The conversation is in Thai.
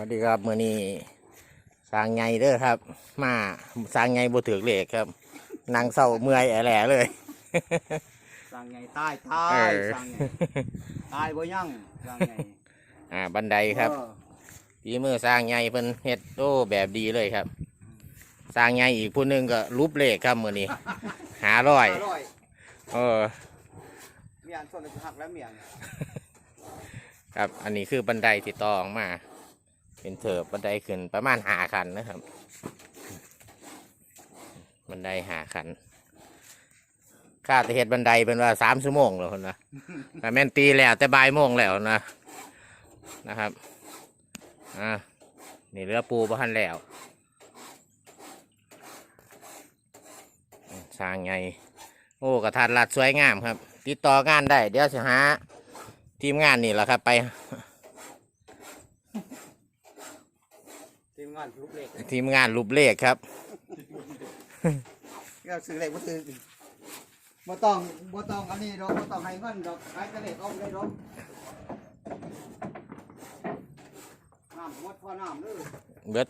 วัสดีครับมื่อนี้สร้างไงเด้อครับ มาสร้างไงบ่ถือเลขครับนั่งเศร้าเมื่อยแอแหล่เลยสั่งไงตายตาเอยอสั่งไงตายบ่ยังสั่งไงอ่าบันไดครับเออฝีมือสร้างไงเพิ่นเฮ็ดโอ้แบบดีเลยครับ สร้างไงอีกผู้หนึงก็รูปเลขครับมื่อนี้หาร้อยอร่อยเออเมียนส่วนหักแล้วเมียนครับ อันนี้คือบันไดที่ต่อออกมา เป็นเถิบบันไดขึ้นประมาณหาคันนะครับ บันไดหาคันค่าจะเฮ็ดบันไดเป็นว่าสามชั่วโมงแล้วนะแต่แม่นตีแล้วแต่บ่ายโมงแล้วนะนะครับอ่านี่เรือปูบ้านแล้วสร้างไงโอ้กระทัดรัดสวยงามครับ ติดต่องานได้ เดี๋ยวจะหาทีมงานนี่แหละครับ ไป ทีม งานลูกเล็กทีมงานรูปเลขครับก็ซื้อเลขบ่ซื้อบ่ต้องบ่ต้องอันนี้ดอกบ่ต้องให้เงินดอกขายแต่เลขเอาเลยดอกน้ำหมดพอน้ำเด้อ เบิด